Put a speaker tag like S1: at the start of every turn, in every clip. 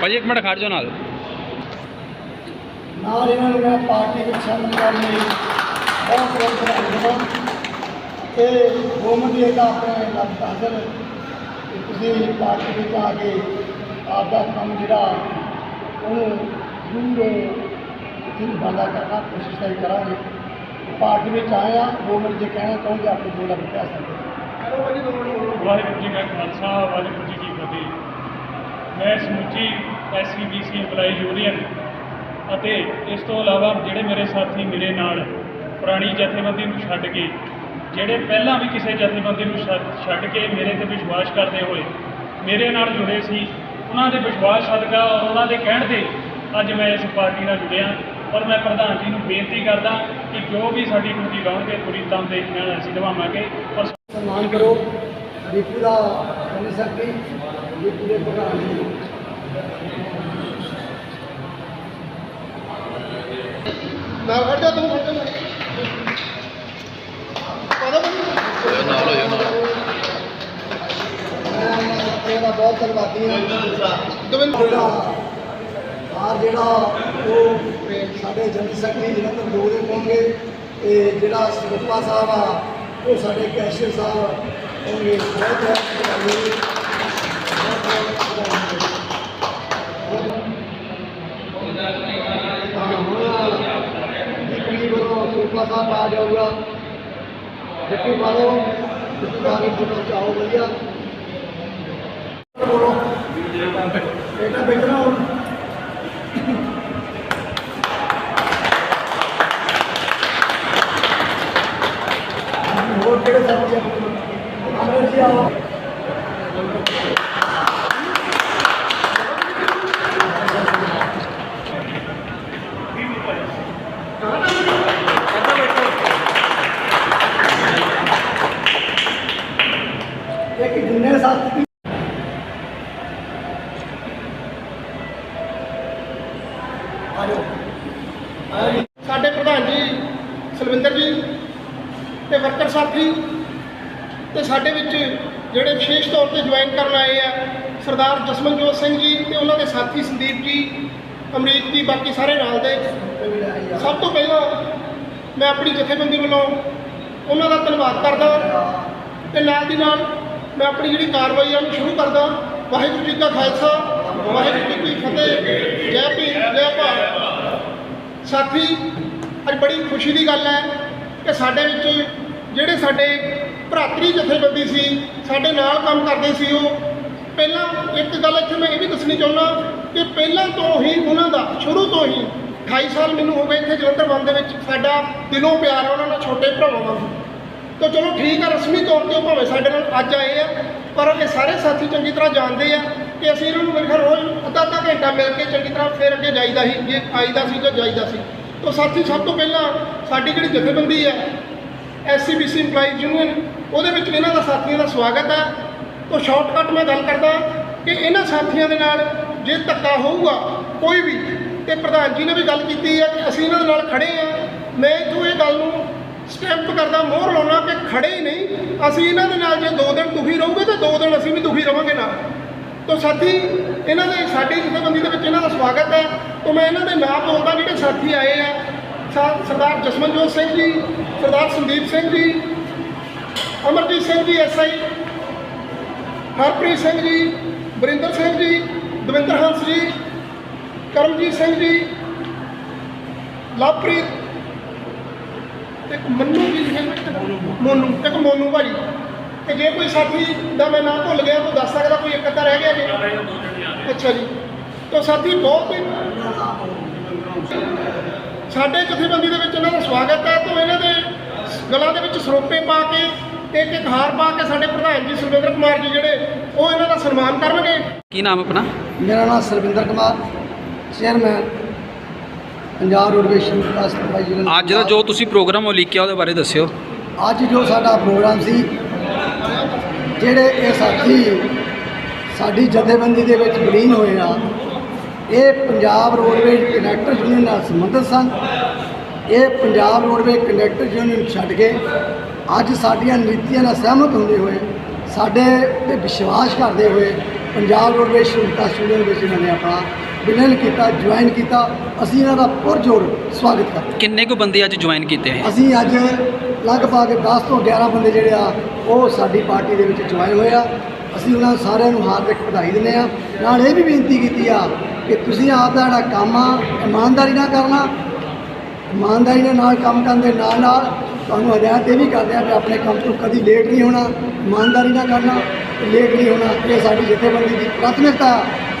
S1: ਭਾਜੀ ਇੱਕ ਮਿੰਟ ਖੜ ਜਾਓ ਨਾਲ।
S2: ਨਾਲ ਇਹਨਾਂ ਨੂੰ ਮੈਂ ਪਾਰਟੀ ਵਿੱਚ ਸ਼ਾਮਲ ਕਰਨ ਲਈ ਬਹੁਤ ਬਹੁਤ ਵਧਾਈ ਹਾਂ ਕਿ ਗੋਮਤੀ ਦਾ ਆਪਣੇ ਲੱਗ ਹਾਜ਼ਰ ਤੁਸੀਂ ਪਾਰਟੀ ਵਿੱਚ ਆ ਕੇ ਆਪ ਦਾ ਕੰਮ ਜਿਹੜਾ ਉਹਨੂੰ ਜ਼ਰੂਰ ਇੱਥੇ ਬੰਦਾ ਕਰਨਾ ਕੋਸ਼ਿਸ਼ ਕਰਾਂਗੇ। ਪਾਰਟੀ ਵਿੱਚ ਆਏ ਆ ਮਿੰਟ ਜੇ ਕਹਿਣਾ ਚਾਹੁੰਦੇ ਆਪਣੇ ਲੱਖ ਕਹਿ ਸਕਦੇ
S3: ਵਾਹਿਗੁਰੂ ਜੀ ਕਾ ਖਾਲਸਾ, ਵਾਹਿਗੁਰੂ ਜੀ ਕੀ ਫਤਿਹ। ਮੈਂ ਸਮੁੱਚੀ ਐਸਸੀਬੀਸੀ ਇੰਪਲਾਈ ਯੂਨੀਅਨ ਅਤੇ ਇਸ ਤੋਂ ਇਲਾਵਾ ਜਿਹੜੇ ਮੇਰੇ ਸਾਥੀ ਮੇਰੇ ਨਾਲ ਪੁਰਾਣੀ ਜਥੇਬੰਦੀ ਨੂੰ ਛੱਡ ਕੇ, ਜਿਹੜੇ ਪਹਿਲਾਂ ਵੀ ਕਿਸੇ ਜਥੇਬੰਦੀ ਨੂੰ ਛੱਡ ਛੱਡ ਕੇ ਮੇਰੇ ਤੇ ਵਿਸ਼ਵਾਸ ਕਰਦੇ ਹੋਏ ਮੇਰੇ ਨਾਲ ਜੁੜੇ ਸੀ, ਉਹਨਾਂ ਦੇ ਵਿਸ਼ਵਾਸ ਸਦਕਾ ਔਰ ਉਹਨਾਂ ਦੇ ਕਹਿਣ ਤੇ ਅੱਜ ਮੈਂ ਇਸ ਪਾਰਟੀ ਨਾਲ ਜੁੜਿਆ। ਔਰ ਮੈਂ ਪ੍ਰਧਾਨ ਜੀ ਨੂੰ ਬੇਨਤੀ ਕਰਦਾ ਕਿ ਜੋ ਵੀ ਸਾਡੀ ਡਿਊਟੀ ਲਾਉਣਗੇ, ਪੂਰੀ ਤਨਦੇਹੀ ਨਾਲ ਅਸੀਂ ਨਿਭਾਵਾਂਗੇ। ਔਰ
S2: ਸਨਮਾਨ ਕਰੋ ਦੀਪੂ ਦਾ ਕਮੀ ਸਕਤੀ ਦੀਪੂ ਦੇ ਪ੍ਰਧਾਨ ਜੀ ਨਾ ਖੜ ਜਾ ਤੂੰ ਖੜ ਜਾ ਮੈਂ ਇਹਦਾ ਬਹੁਤ ਧੰਨਵਾਦੀ ਹਾਂ ਦਵਿੰਦਰ ਆ ਜਿਹੜਾ ਉਹ ਸਾਡੇ ਜਨਰਲ ਸੈਕਟਰੀ ਜਲੰਧਰ ਦੋ ਉਹ ਸਾਡੇ ਕੈਸ਼ੀਅਰ ਸਾਹਿਬ ਹੋਣਗੇ। ਬਹੁਤ ਬਹੁਤ ਧੰਨਵਾਦੀ। ਸਾਹਿਬ ਆ ਜਾਊਗਾ। ਡਿਪਟੀ ਵਾਲੋ ਡਿਪਟੀ ਵਾਲੇ ਫੋਟੋ ਚਾਹੋ, ਵਧੀਆ। ਬੋਲੋ ਬੇਟਾ ਬੈਠਣਾ ਹੁਣ ਹੋਰ ਅਮਰ ਜੀ ਆਓ ਜਿੰਨੇ ਸਾਥੀ
S4: ਸਾਡੇ ਪ੍ਰਧਾਨ ਜੀ ਸਲਵਿੰਦਰ ਜੀ ਤੇ ਵਰਕਰ ਸਾਥੀ, ਤੇ ਸਾਡੇ ਵਿੱਚ ਜਿਹੜੇ ਵਿਸ਼ੇਸ਼ ਤੌਰ ਤੇ ਜੁਆਇਨ ਕਰਨ ਆਏ ਆ, ਸਰਦਾਰ ਜਸਮਨਜੋਤ ਸਿੰਘ ਜੀ ਤੇ ਉਹਨਾਂ ਦੇ ਸਾਥੀ ਸੰਦੀਪ ਜੀ, ਅਮਰੀਕ ਜੀ, ਬਾਕੀ ਸਾਰੇ ਨਾਲ ਦੇ। ਸਭ ਤੋਂ ਪਹਿਲਾਂ ਮੈਂ ਆਪਣੀ ਜਥੇਬੰਦੀ ਵੱਲੋਂ ਉਹਨਾਂ ਦਾ ਧੰਨਵਾਦ ਕਰਦਾ ਤੇ ਨਾਲ ਦੀ ਨਾਲ ਮੈਂ ਆਪਣੀ ਜਿਹੜੀ ਕਾਰਵਾਈ ਆ ਉਹਨੂੰ ਸ਼ੁਰੂ ਕਰਦਾ ਵਾਹਿਗੁਰੂ ਜੀ ਕਾ ਖਾਲਸਾ, ਵਾਹਿਗੁਰੂ ਜੀ ਕੀ ਫਤਿਹ, ਜੈ ਭੀਮ ਜੈ ਭਾਰਤ। ਸਾਥੀ, ਅੱਜ ਬੜੀ ਖੁਸ਼ੀ ਦੀ ਗੱਲ ਹੈ ਕਿ ਸਾਡੇ ਵਿੱਚ ਜਿਹੜੇ ਸਾਡੇ ਭਰਾਤਰੀ ਜਥੇਬੰਦੀ ਸੀ, ਸਾਡੇ ਨਾਲ ਕੰਮ ਕਰਦੇ ਸੀ ਉਹ, ਪਹਿਲਾਂ ਇੱਕ ਗੱਲ ਇੱਥੇ ਮੈਂ ਇਹ ਵੀ ਦੱਸਣੀ ਚਾਹੁੰਦਾ ਕਿ ਪਹਿਲਾਂ ਤੋਂ ਹੀ ਉਹਨਾਂ ਦਾ, ਸ਼ੁਰੂ ਤੋਂ ਹੀ 28 ਸਾਲ ਮੈਨੂੰ ਹੋ ਗਏ ਇੱਥੇ ਜਲੰਧਰ ਵਨ ਦੇ ਵਿੱਚ, ਸਾਡਾ ਦਿਲੋਂ ਪਿਆਰ ਆ ਉਹਨਾਂ ਨਾਲ, ਛੋਟੇ ਭਰਾਵਾਂ ਵਾਂਗੂ। ਤਾਂ ਚਲੋ ਠੀਕ ਆ, ਰਸਮੀ ਤੌਰ ਤੇ ਉਹ ਭਾਵੇਂ ਸਾਡੇ ਨਾਲ ਅੱਜ ਆਏ ਆ, ਪਰ ਇਹ ਸਾਰੇ ਸਾਥੀ ਚੰਗੀ ਤਰ੍ਹਾਂ ਜਾਣਦੇ ਆ ਕਿ ਅਸੀਂ ਇਹਨਾਂ ਨੂੰ ਮੇਰੇ ਖਿਆਲ ਰੋਜ਼ ਅੱਧਾ ਅੱਧਾ ਘੰਟਾ ਮਿਲ ਕੇ ਚੰਗੀ ਤਰ੍ਹਾਂ ਫਿਰ ਅੱਗੇ ਜਾਈਦਾ ਸੀ, ਜੇ ਆਈਦਾ ਸੀ ਜਾਂ ਜਾਈਦਾ ਸੀ। ਤਾਂ ਸਾਥੀ, ਸਭ ਤੋਂ ਪਹਿਲਾਂ ਸਾਡੀ ਜਿਹੜੀ ਜਥੇਬੰਦੀ ਹੈ ਐਸਸੀਬੀਸੀ EMPLOYEES ਯੂਨੀਅਨ ਉਹਦੇ ਵਿੱਚ ਇਹਨਾਂ ਦਾ ਸਾਥੀਆਂ ਦਾ ਸਵਾਗਤ ਹੈ ਤਾਂ ਸ਼ਾਰਟਕਟ ਮੈਂ ਗੱਲ ਕਰਦਾ ਕਿ ਇਹਨਾਂ ਸਾਥੀਆਂ ਦੇ ਨਾਲ ਜੇ ਧੱਕਾ ਹੋਊਗਾ, ਕੋਈ ਵੀ, ਤੇ ਪ੍ਰਧਾਨ ਜੀ ਨੇ ਵੀ ਗੱਲ ਕੀਤੀ ਹੈ ਕਿ ਅਸੀਂ ਇਹਨਾਂ ਦੇ ਨਾਲ ਖੜੇ ਆ। ਮੈਂ ਇੱਥੋਂ ਇਹ ਗੱਲ ਨੂੰ ਸਟੈਂਪ ਕਰਦਾ, ਮੋਹਰ ਲਾਉਣਾ ਕਿ ਖੜੇ ਹੀ ਨਹੀਂ। ਅਸੀਂ ਇਹਨਾਂ ਦੇ ਨਾਲ ਜੇ ਦੋ ਦਿਨ ਦੁਖੀ ਰਹੋਗੇ, ਤਾਂ ਦੋ ਦਿਨ ਅਸੀਂ ਵੀ ਦੁਖੀ ਰਵਾਂਗੇ ਨਾਲ। ਤੋ ਸਾਥੀ, ਇਹਨਾਂ ਦੇ ਸਾਡੀ ਜਥੇਬੰਦੀ ਦੇ ਵਿੱਚ ਇਹਨਾਂ ਦਾ ਸਵਾਗਤ ਹੈ ਤੋ ਮੈਂ ਇਹਨਾਂ ਦੇ ਨਾਂ ਬੋਲਦਾ, ਜਿਹੜੇ ਸਾਥੀ ਆਏ ਆ ਸਾ- ਸਰਦਾਰ ਜਸਮਨਜੋਤ ਸਿੰਘ ਜੀ, ਸਰਦਾਰ ਸੰਦੀਪ ਸਿੰਘ ਜੀ, ਅਮਰਜੀਤ ਸਿੰਘ ਜੀ ਐਸਆਈ ਹਰਪ੍ਰੀਤ ਸਿੰਘ ਜੀ, ਵਰਿੰਦਰ ਸਿੰਘ ਜੀ, ਦਵਿੰਦਰ ਹੰਸ ਜੀ, ਕਰਮਜੀਤ ਸਿੰਘ ਜੀ, ਲਵਪ੍ਰੀਤ ਇੱਕ ਮੰਨੂ ਜੀ ਹੈ ਮੋਨੂ, ਇੱਕ ਮੋਨੂ ਭਾਜੀ। ਤੇ ਜੇ ਕੋਈ ਸਾਥੀ ਦਾ ਮੈਂ ਨਾਮ ਭੁੱਲ ਗਿਆ, ਤਾਂ ਦੱਸ ਸਕਦਾ ਕੋਈ ਇੱਕ ਅੱਧਾ ਰਹਿ ਗਿਆ ਜੀ? ਅੱਛਾ ਜੀ। ਤਾਂ ਸਾਥੀ, ਬਹੁਤ ਸਾਡੇ ਜਥੇਬੰਦੀ ਦੇ ਵਿੱਚ ਇਹਨਾਂ ਦਾ ਸਵਾਗਤ ਹੈ। ਤਾਂ ਇਹਨਾਂ ਦੇ ਗਲਾਂ ਦੇ ਵਿੱਚ ਸਰੋਪੇ ਪਾ ਕੇ ਤੇ ਇੱਕ ਇੱਕ ਹਾਰ ਪਾ ਕੇ ਸਾਡੇ ਪ੍ਰਧਾਨ ਜੀ ਸੁਰਿੰਦਰ ਕੁਮਾਰ ਜੀ ਜਿਹੜੇ ਉਹ ਇਹਨਾਂ ਦਾ ਸਨਮਾਨ ਕਰਨਗੇ।
S1: ਕੀ ਨਾਮ ਆਪਣਾ?
S2: ਮੇਰਾ ਨਾਮ Sarvinder Kumar chairman Punjab roadways trust ਬਾਈ ਜ਼ਿਲ੍ਹਾ
S1: ਅੱਜ ਦਾ ਜੋ ਤੁਸੀਂ ਪ੍ਰੋਗਰਾਮ ਉਲੀਕਿਆ ਉਹਦੇ ਬਾਰੇ ਦੱਸਿਓ।
S2: ਅੱਜ ਜੋ ਸਾਡਾ ਪ੍ਰੋਗਰਾਮ ਸੀ ਜਿਹੜੇ ਇਹ ਸਾਥੀ ਸਾਡੀ ਜਥੇਬੰਦੀ ਦੇ ਵਿੱਚ ਵਿਲੀਨ ਹੋਏ ਆ ਇਹ ਪੰਜਾਬ ਰੋਡਵੇਜ਼ ਕੰਡਕਟਰ ਯੂਨੀਅਨ ਨਾਲ ਸੰਬੰਧਿਤ ਸਨ। ਇਹ ਪੰਜਾਬ ਰੋਡਵੇਜ਼ ਕੰਡਕਟਰ ਯੂਨੀਅਨ ਛੱਡ ਕੇ ਅੱਜ ਸਾਡੀਆਂ ਨੀਤੀਆਂ ਨਾਲ ਸਹਿਮਤ ਹੁੰਦੇ ਹੋਏ ਸਾਡੇ ਤੇ ਵਿਸ਼ਵਾਸ ਕਰਦੇ ਹੋਏ ਪੰਜਾਬ ਰੋਡਵੇਜ਼ ਸ਼ੁਲਕਾ ਸਟੂਡੀਓ ਵਿੱਚ ਇਹਨਾਂ ਨੇ ਆਪਣਾ ਵਿਲਨ ਕੀਤਾ ਜੁਆਇਨ ਕੀਤਾ। ਅਸੀਂ ਇਹਨਾਂ ਦਾ ਪੁਰਜੋਰ ਸਵਾਗਤ ਕਰਦੇ
S1: ਕਿੰਨੇ ਕੁ ਬੰਦੇ ਅੱਜ ਜੁਆਇਨ ਕੀਤੇ ਹੈ
S2: ਅਸੀਂ ਅੱਜ ਲਗਭਗ 10 ਤੋਂ 11 ਬੰਦੇ ਜਿਹੜੇ ਆ ਉਹ ਸਾਡੀ ਪਾਰਟੀ ਦੇ ਵਿੱਚ ਜੁਆਇਨ ਹੋਏ ਆ। ਅਸੀਂ ਉਹਨਾਂ ਸਾਰਿਆਂ ਨੂੰ ਹਾਰਦਿਕ ਵਧਾਈ ਦਿੰਦੇ ਆ ਨਾਲ ਇਹ ਵੀ ਬੇਨਤੀ ਕੀਤੀ ਆ ਕਿ ਤੁਸੀਂ ਆਪ ਦਾ ਜਿਹੜਾ ਕੰਮ ਆ, ਇਮਾਨਦਾਰੀ ਨਾਲ ਕਰਨਾ, ਇਮਾਨਦਾਰੀ ਦੇ ਨਾਲ ਕੰਮ ਕਰਨ ਦੇ ਨਾਲ ਨਾਲ ਤੁਹਾਨੂੰ ਹਦਾਇਤ ਇਹ ਵੀ ਕਰਦੇ ਆ ਕਿ ਆਪਣੇ ਕੰਮ ਤੋਂ ਕਦੀ ਲੇਟ ਨਹੀਂ ਹੋਣਾ, ਇਮਾਨਦਾਰੀ ਨਾਲ ਕਰਨਾ ਲੇਟ ਨਹੀਂ ਹੋਣਾ। ਇਹ ਸਾਡੀ ਜਥੇਬੰਦੀ ਦੀ ਪ੍ਰਾਥਮਿਕਤਾ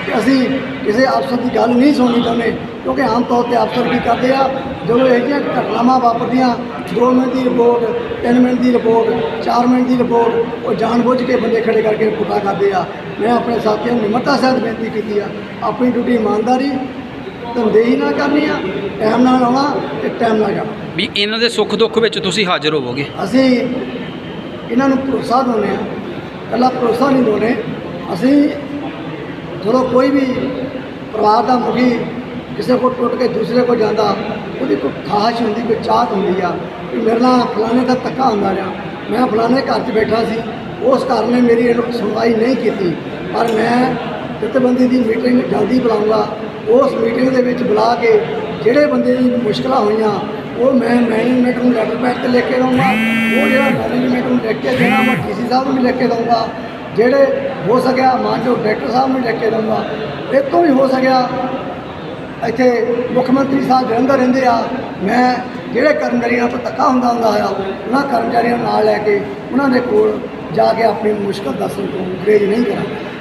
S2: ਕਿ ਅਸੀਂ ਕਿਸੇ ਅਫਸਰ ਦੀ ਗੱਲ ਨਹੀਂ ਸੁਣਨੀ ਚਾਹੁੰਦੇ, ਕਿਉਂਕਿ ਆਮ ਤੌਰ ਤੇ ਅਫਸਰ ਕੀ ਕਰਦੇ ਆ ਜਦੋਂ ਇਹ ਜਿਹੀਆਂ ਘਟਨਾਵਾਂ ਵਾਪਰਦੀਆਂ 2 ਮਿੰਟ ਦੀ ਰਿਪੋਰਟ 3 ਮਿੰਟ ਦੀ ਰਿਪੋਰਟ 4 ਮਿੰਟ ਦੀ ਰਿਪੋਰਟ ਉਹ ਜਾਣਬੁੱਝ ਕੇ ਬੰਦੇ ਖੜੇ ਕਰਕੇ ਰਿਪੋਰਟਾਂ ਕਰਦੇ ਆ। ਮੈਂ ਆਪਣੇ ਸਾਥੀਆਂ ਨੂੰ ਨਿਮਰਤਾ ਸਹਿਤ ਬੇਨਤੀ ਕੀਤੀ ਆ ਆਪਣੀ ਡਿਊਟੀ ਇਮਾਨਦਾਰੀ ਧੰਦੇਹੀ ਨਾਲ ਕਰਨੀ ਆ ਟਾਈਮ ਨਾਲ ਆਉਣਾ ਤੇ ਟਾਈਮ ਨਾਲ ਜਾਣਾ।
S1: ਵੀ ਇਹਨਾਂ ਦੇ ਸੁੱਖ ਦੁੱਖ ਵਿੱਚ ਤੁਸੀਂ ਹਾਜ਼ਰ ਹੋਵੋਗੇ?
S2: ਅਸੀਂ ਇਹਨਾਂ ਨੂੰ ਭਰੋਸਾ ਦਿੰਦੇ ਹਾਂ ਇਕੱਲਾ ਭਰੋਸਾ ਨਹੀਂ ਦਿੰਦੇ। ਅਸੀਂ ਜਦੋਂ ਕੋਈ ਵੀ ਪਰਿਵਾਰ ਦਾ ਮੁਖੀ ਕਿਸੇ ਕੋਲ ਟੁੱਟ ਕੇ ਦੂਸਰੇ ਕੋਲ ਜਾਂਦਾ, ਉਹਦੀ ਕੋਈ ਖਾਸ਼ ਹੁੰਦੀ, ਕੋਈ ਚਾਹਤ ਹੁੰਦੀ ਆ ਕਿ ਮੇਰੇ ਨਾਲ ਫਲਾਣੇ ਦਾ ਧੱਕਾ ਹੁੰਦਾ ਰਿਹਾ। ਮੈਂ ਫਲਾਣੇ ਘਰ 'ਚ ਬੈਠਾ ਸੀ, ਉਸ ਘਰ ਨੇ ਮੇਰੀ ਇਹਨੂੰ ਸੁਣਵਾਈ ਨਹੀਂ ਕੀਤੀ। ਪਰ ਮੈਂ ਜਥੇਬੰਦੀ ਦੀ ਮੀਟਿੰਗ ਜਲਦੀ ਬੁਲਾਉਂਗਾ ਉਸ ਮੀਟਿੰਗ ਦੇ ਵਿੱਚ ਬੁਲਾ ਕੇ ਜਿਹੜੇ ਬੰਦੇ ਦੀ ਮੁਸ਼ਕਲਾਂ ਹੋਈਆਂ, ਉਹ ਮੈਂ ਮੈਨੇਜਮੈਂਟ ਨੂੰ ਲੈਟਰ ਪੈਡ ਤੇ ਲੈ ਕੇ ਦਊਂਗਾ। ਉਹ ਜਿਹੜਾ ਮੈਨੇਜਮੈਂਟ ਨੂੰ ਲਿਖ ਕੇ ਦੇਣਾ ਮੈਂ ਡੀਸੀ ਸਾਹਿਬ ਨੂੰ ਵੀ ਲੈ ਕੇ ਦਊਂਗਾ। ਜਿਹੜੇ ਹੋ ਸਕਿਆ, ਮਾਨਯੋਗ ਡਾਇਰੈਕਟਰ ਸਾਹਿਬ ਨੂੰ ਲੈ ਕੇ ਦਊਂਗਾ। ਇਹ ਤੋਂ ਵੀ ਹੋ ਸਕਿਆ ਇੱਥੇ ਮੁੱਖ ਮੰਤਰੀ ਸਾਹਿਬ ਜਲੰਧਰ ਰਹਿੰਦੇ ਆ, ਮੈਂ ਜਿਹੜੇ ਕਰਮਚਾਰੀਆਂ ਤੋਂ ਧੱਕਾ ਹੁੰਦਾ ਹੁੰਦਾ ਆ, ਉਹਨਾਂ ਕਰਮਚਾਰੀਆਂ ਨੂੰ ਨਾਲ ਲੈ ਕੇ ਉਹਨਾਂ ਦੇ ਕੋਲ ਜਾ ਕੇ ਆਪਣੀ ਮੁਸ਼ਕਲ ਦੱਸਣ ਤੋਂ ਗੁਰੇਜ਼ ਨਹੀਂ ਕਰਾਂਗਾ।